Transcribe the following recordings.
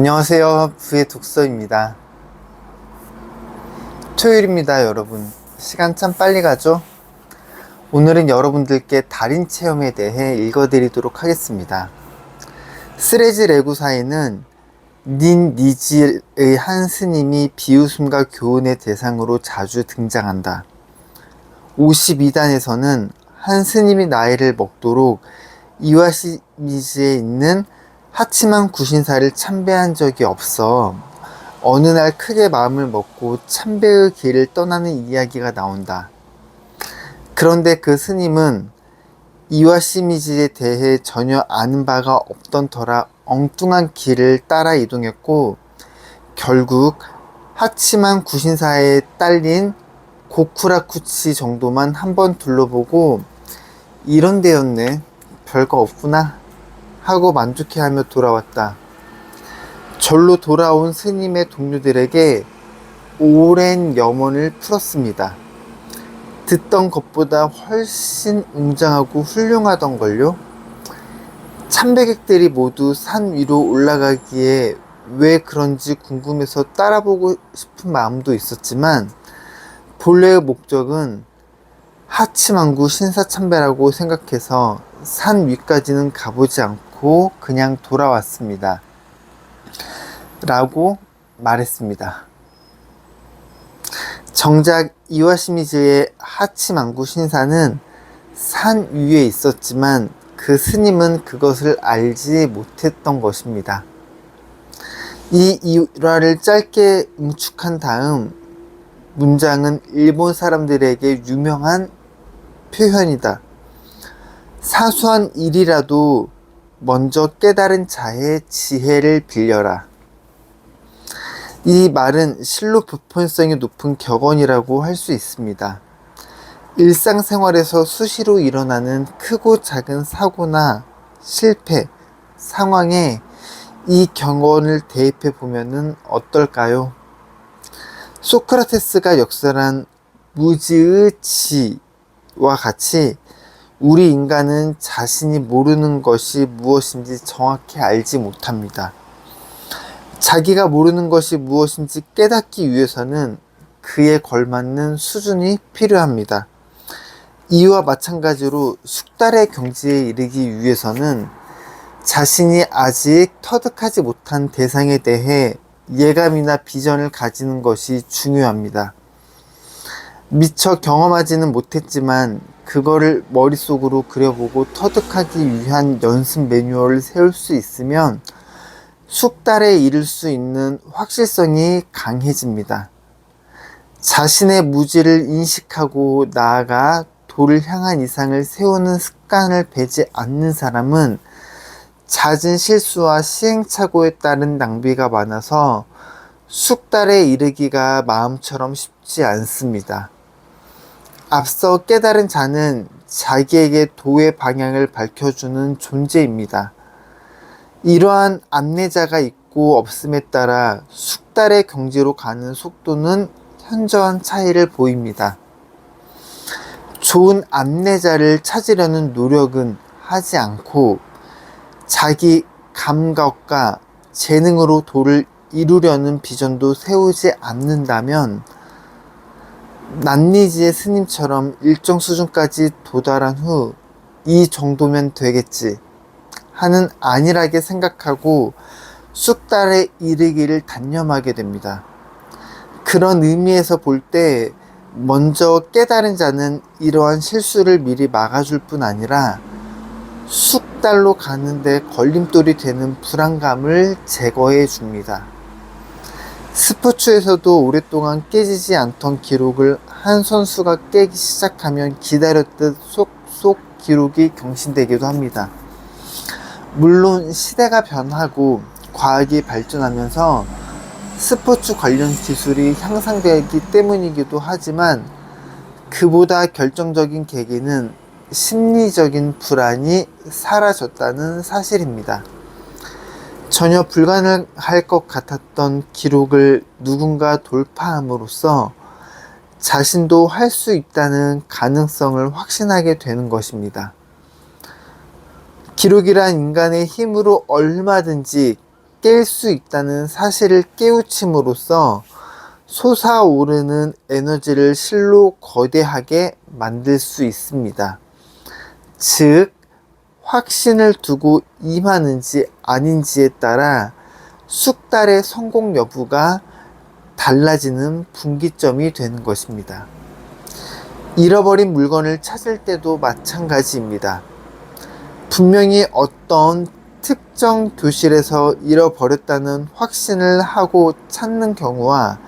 안녕하세요. 부의 독서입니다. 토요일입니다, 여러분. 시간 참 빨리 가죠? 오늘은 여러분들께 달인 체험에 대해 읽어드리도록 하겠습니다. 스레즈 레구사에는 닌 니지의 한 스님이 비웃음과 교훈의 대상으로 자주 등장한다. 52단에서는 한 스님이 나이를 먹도록 이와시미지에 있는 하치만 구신사를 참배한 적이 없어 어느 날 크게 마음을 먹고 참배의 길을 떠나는 이야기가 나온다. 그런데 그 스님은 이와시미지에 대해 전혀 아는 바가 없던 터라 엉뚱한 길을 따라 이동했고 결국 하치만 구신사에 딸린 고쿠라쿠치 정도만 한번 둘러보고 이런 데였네 별거 없구나 하고 만족해하며 돌아왔다. 절로 돌아온 스님의 동료들에게 오랜 염원을 풀었습니다. 듣던 것보다 훨씬 웅장하고 훌륭하던 걸요. 참배객들이 모두 산 위로 올라가기에 왜 그런지 궁금해서 따라보고 싶은 마음도 있었지만 본래의 목적은 하치만구 신사참배라고 생각해서 산 위까지는 가보지 않고 그냥 돌아왔습니다. 라고 말했습니다. 정작 이와시미즈의 하치만구 신사는 산 위에 있었지만 그 스님은 그것을 알지 못했던 것입니다. 이 일화를 짧게 응축한 다음 문장은 일본 사람들에게 유명한 표현이다. 사소한 일이라도 먼저 깨달은 자의 지혜를 빌려라. 이 말은 실로 보편성이 높은 격언이라고 할 수 있습니다. 일상생활에서 수시로 일어나는 크고 작은 사고나 실패, 상황에 이 경언을 대입해 보면은 어떨까요? 소크라테스가 역설한 무지의 지와 같이 우리 인간은 자신이 모르는 것이 무엇인지 정확히 알지 못합니다. 자기가 모르는 것이 무엇인지 깨닫기 위해서는 그에 걸맞는 수준이 필요합니다. 이와 마찬가지로 숙달의 경지에 이르기 위해서는 자신이 아직 터득하지 못한 대상에 대해 예감이나 비전을 가지는 것이 중요합니다. 미처 경험하지는 못했지만 그거를 머릿속으로 그려보고 터득하기 위한 연습 매뉴얼을 세울 수 있으면 숙달에 이를 수 있는 확실성이 강해집니다. 자신의 무지를 인식하고 나아가 도를 향한 이상을 세우는 습관을 배지 않는 사람은 잦은 실수와 시행착오에 따른 낭비가 많아서 숙달에 이르기가 마음처럼 쉽지 않습니다. 앞서 깨달은 자는 자기에게 도의 방향을 밝혀주는 존재입니다. 이러한 안내자가 있고 없음에 따라 숙달의 경지로 가는 속도는 현저한 차이를 보입니다. 좋은 안내자를 찾으려는 노력은 하지 않고 자기 감각과 재능으로 도를 이루려는 비전도 세우지 않는다면 난니지의 스님처럼 일정 수준까지 도달한 후 이 정도면 되겠지 하는 안일하게 생각하고 쑥달에 이르기를 단념하게 됩니다. 그런 의미에서 볼 때 먼저 깨달은 자는 이러한 실수를 미리 막아줄 뿐 아니라 숙달로 가는데 걸림돌이 되는 불안감을 제거해 줍니다. 스포츠에서도 오랫동안 깨지지 않던 기록을 한 선수가 깨기 시작하면 기다렸듯 속속 기록이 경신되기도 합니다. 물론 시대가 변하고 과학이 발전하면서 스포츠 관련 기술이 향상되기 때문이기도 하지만 그보다 결정적인 계기는 심리적인 불안이 사라졌다는 사실입니다. 전혀 불가능할 것 같았던 기록을 누군가 돌파함으로써 자신도 할 수 있다는 가능성을 확신하게 되는 것입니다. 기록이란 인간의 힘으로 얼마든지 깰 수 있다는 사실을 깨우침으로써 솟아오르는 에너지를 실로 거대하게 만들 수 있습니다. 즉, 확신을 두고 임하는지 아닌지에 따라 숙달의 성공 여부가 달라지는 분기점이 되는 것입니다. 잃어버린 물건을 찾을 때도 마찬가지입니다. 분명히 어떤 특정 교실에서 잃어버렸다는 확신을 하고 찾는 경우와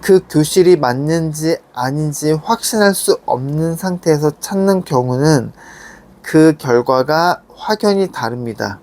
그 교실이 맞는지 아닌지 확신할 수 없는 상태에서 찾는 경우는 그 결과가 확연히 다릅니다.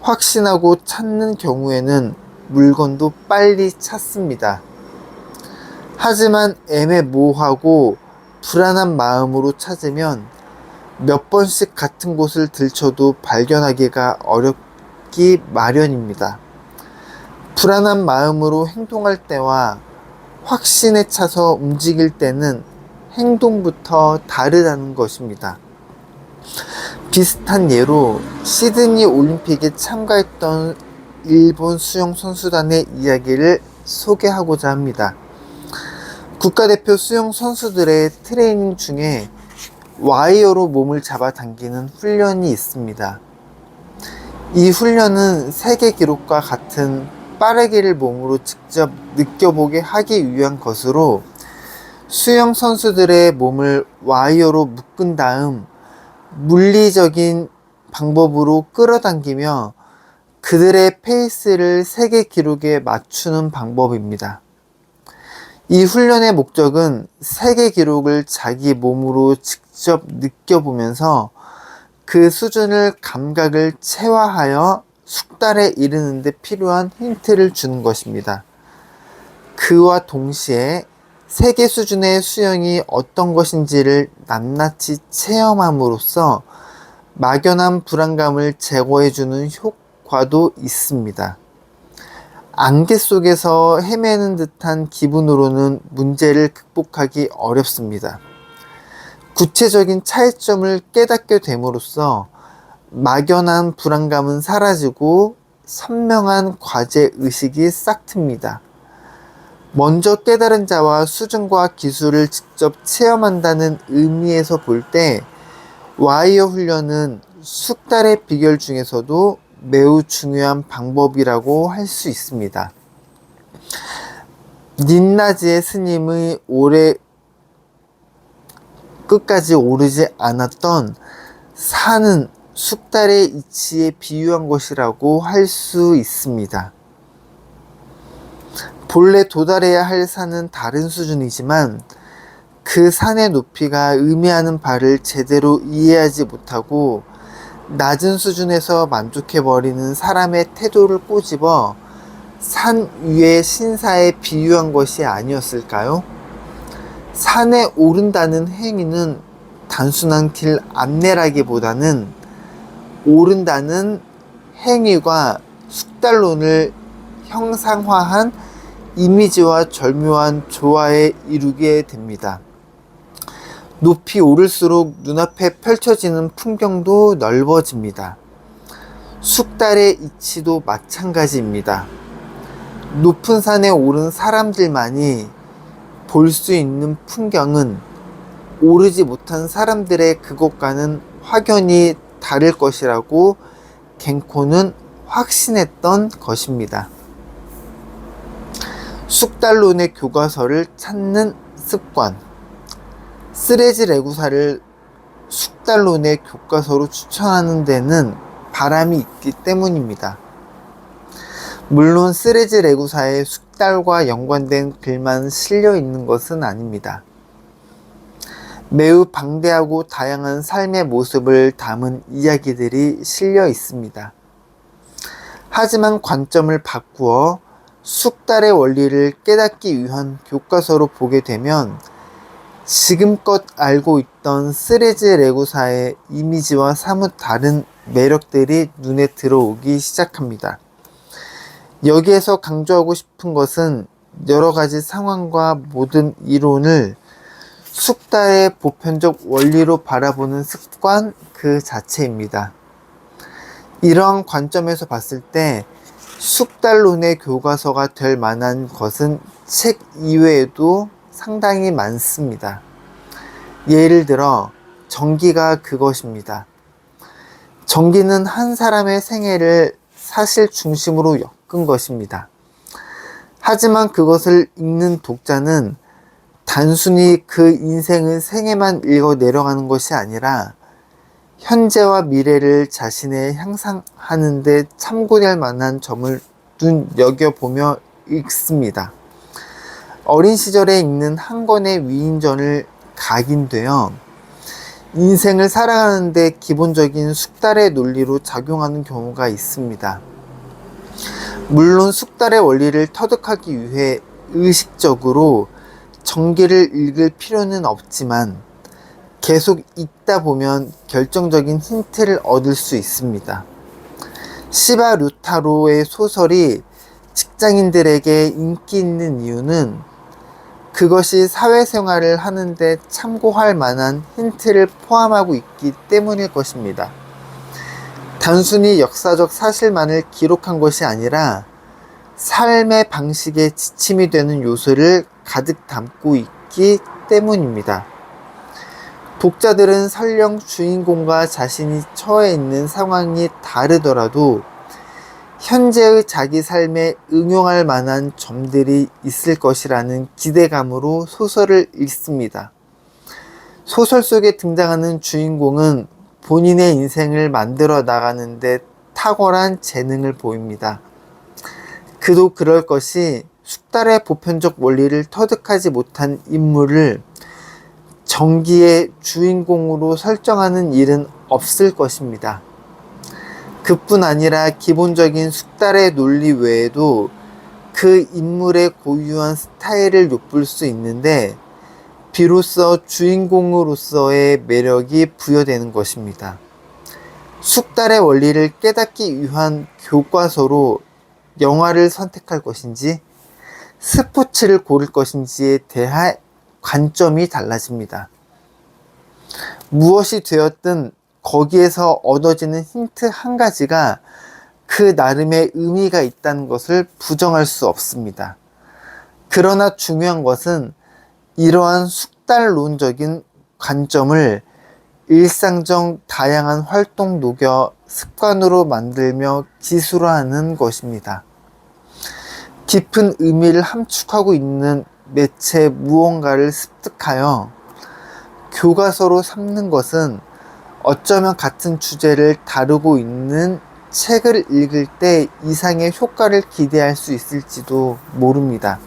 확신하고 찾는 경우에는 물건도 빨리 찾습니다. 하지만 애매모호하고 불안한 마음으로 찾으면 몇 번씩 같은 곳을 들춰도 발견하기가 어렵기 마련입니다. 불안한 마음으로 행동할 때와 확신에 차서 움직일 때는 행동부터 다르다는 것입니다. 비슷한 예로 시드니 올림픽에 참가했던 일본 수영 선수단의 이야기를 소개하고자 합니다. 국가대표 수영 선수들의 트레이닝 중에 와이어로 몸을 잡아당기는 훈련이 있습니다. 이 훈련은 세계 기록과 같은 빠르기를 몸으로 직접 느껴보게 하기 위한 것으로 수영 선수들의 몸을 와이어로 묶은 다음 물리적인 방법으로 끌어당기며 그들의 페이스를 세계 기록에 맞추는 방법입니다. 이 훈련의 목적은 세계 기록을 자기 몸으로 직접 느껴보면서 그 수준을 감각을 체화하여 숙달에 이르는데 필요한 힌트를 주는 것입니다. 그와 동시에 세계 수준의 수영이 어떤 것인지를 낱낱이 체험함으로써 막연한 불안감을 제거해주는 효과도 있습니다. 안개 속에서 헤매는 듯한 기분으로는 문제를 극복하기 어렵습니다. 구체적인 차이점을 깨닫게 됨으로써 막연한 불안감은 사라지고 선명한 과제 의식이 싹 틉니다. 먼저 깨달은 자와 수준과 기술을 직접 체험한다는 의미에서 볼 때 와이어 훈련은 숙달의 비결 중에서도 매우 중요한 방법이라고 할 수 있습니다. 닌나지의 스님의 오래 끝까지 오르지 않았던 산은 숙달의 이치에 비유한 것이라고 할 수 있습니다. 본래 도달해야 할 산은 다른 수준이지만 그 산의 높이가 의미하는 바를 제대로 이해하지 못하고 낮은 수준에서 만족해버리는 사람의 태도를 꼬집어 산 위의 신사에 비유한 것이 아니었을까요? 산에 오른다는 행위는 단순한 길 안내라기보다는 오른다는 행위가 숙달론을 형상화한 이미지와 절묘한 조화에 이루게 됩니다. 높이 오를수록 눈앞에 펼쳐지는 풍경도 넓어집니다. 숙달의 이치도 마찬가지입니다. 높은 산에 오른 사람들만이 볼 수 있는 풍경은 오르지 못한 사람들의 그것과는 확연히 다를 것이라고 갱코는 확신했던 것입니다. 숙달론의 교과서를 찾는 습관. 쓰레지 레구사를 숙달론의 교과서로 추천하는 데는 바람이 있기 때문입니다. 물론 쓰레지 레구사에 숙달과 연관된 글만 실려 있는 것은 아닙니다. 매우 방대하고 다양한 삶의 모습을 담은 이야기들이 실려 있습니다. 하지만 관점을 바꾸어 숙달의 원리를 깨닫기 위한 교과서로 보게 되면 지금껏 알고 있던 쓰레즈 레고사의 이미지와 사뭇 다른 매력들이 눈에 들어오기 시작합니다. 여기에서 강조하고 싶은 것은 여러 가지 상황과 모든 이론을 숙달의 보편적 원리로 바라보는 습관 그 자체입니다. 이러한 관점에서 봤을 때 숙달론의 교과서가 될 만한 것은 책 이외에도 상당히 많습니다. 예를 들어 전기가 그것입니다. 전기는 한 사람의 생애를 사실 중심으로 엮은 것입니다. 하지만 그것을 읽는 독자는 단순히 그 인생의 생애만 읽어 내려가는 것이 아니라 현재와 미래를 자신의 향상하는데 참고될 만한 점을 눈여겨보며 읽습니다. 어린 시절에 읽는 한 권의 위인전을 각인되어 인생을 살아가는데 기본적인 숙달의 논리로 작용하는 경우가 있습니다. 물론 숙달의 원리를 터득하기 위해 의식적으로 전기를 읽을 필요는 없지만 계속 읽다 보면 결정적인 힌트를 얻을 수 있습니다. 시바 루타로의 소설이 직장인들에게 인기 있는 이유는 그것이 사회생활을 하는데 참고할 만한 힌트를 포함하고 있기 때문일 것입니다. 단순히 역사적 사실만을 기록한 것이 아니라 삶의 방식에 지침이 되는 요소를 가득 담고 있기 때문입니다. 독자들은 설령 주인공과 자신이 처해 있는 상황이 다르더라도 현재의 자기 삶에 응용할 만한 점들이 있을 것이라는 기대감으로 소설을 읽습니다. 소설 속에 등장하는 주인공은 본인의 인생을 만들어 나가는데 탁월한 재능을 보입니다. 그도 그럴 것이 숙달의 보편적 원리를 터득하지 못한 인물을 전기의 주인공으로 설정하는 일은 없을 것입니다. 그뿐 아니라 기본적인 숙달의 논리 외에도 그 인물의 고유한 스타일을 엿볼 수 있는데 비로소 주인공으로서의 매력이 부여되는 것입니다. 숙달의 원리를 깨닫기 위한 교과서로 영화를 선택할 것인지 스포츠를 고를 것인지에 대한 관점이 달라집니다. 무엇이 되었든 거기에서 얻어지는 힌트 한 가지가 그 나름의 의미가 있다는 것을 부정할 수 없습니다. 그러나 중요한 것은 이러한 숙달론적인 관점을 일상적 다양한 활동 녹여 습관으로 만들며 기술화하는 것입니다. 깊은 의미를 함축하고 있는 매체 무언가를 습득하여 교과서로 삼는 것은 어쩌면 같은 주제를 다루고 있는 책을 읽을 때 이상의 효과를 기대할 수 있을지도 모릅니다.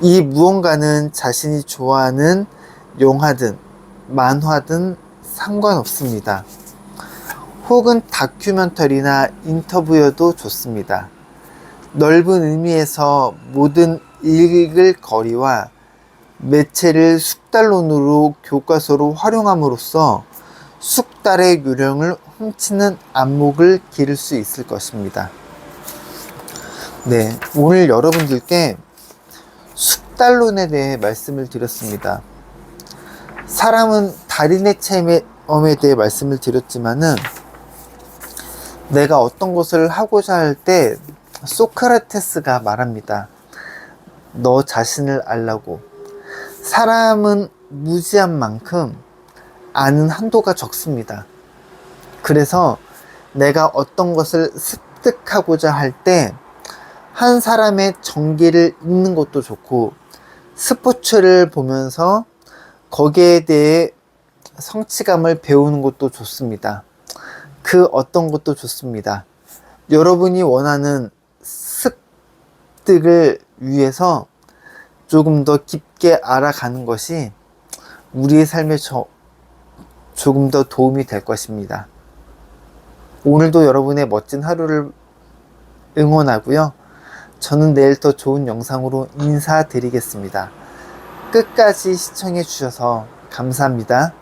이 무언가는 자신이 좋아하는 영화든 만화든 상관없습니다. 혹은 다큐멘터리나 인터뷰여도 좋습니다. 넓은 의미에서 모든 읽을 거리와 매체를 숙달론으로 교과서로 활용함으로써 숙달의 요령을 훔치는 안목을 기를 수 있을 것입니다. 네, 오늘 여러분들께 숙달론에 대해 말씀을 드렸습니다. 사람은 달인의 체험에 대해 말씀을 드렸지만은 내가 어떤 것을 하고자 할 때 소크라테스가 말합니다. 너 자신을 알라고. 사람은 무지한 만큼 아는 한도가 적습니다. 그래서 내가 어떤 것을 습득하고자 할 때 한 사람의 전기를 읽는 것도 좋고 스포츠를 보면서 거기에 대해 성취감을 배우는 것도 좋습니다. 그 어떤 것도 좋습니다. 여러분이 원하는 습득을 위해서 조금 더 깊게 알아가는 것이 우리의 삶에 저, 조금 더 도움이 될 것입니다. 오늘도 여러분의 멋진 하루를 응원하고요. 저는 내일 더 좋은 영상으로 인사드리겠습니다. 끝까지 시청해 주셔서 감사합니다.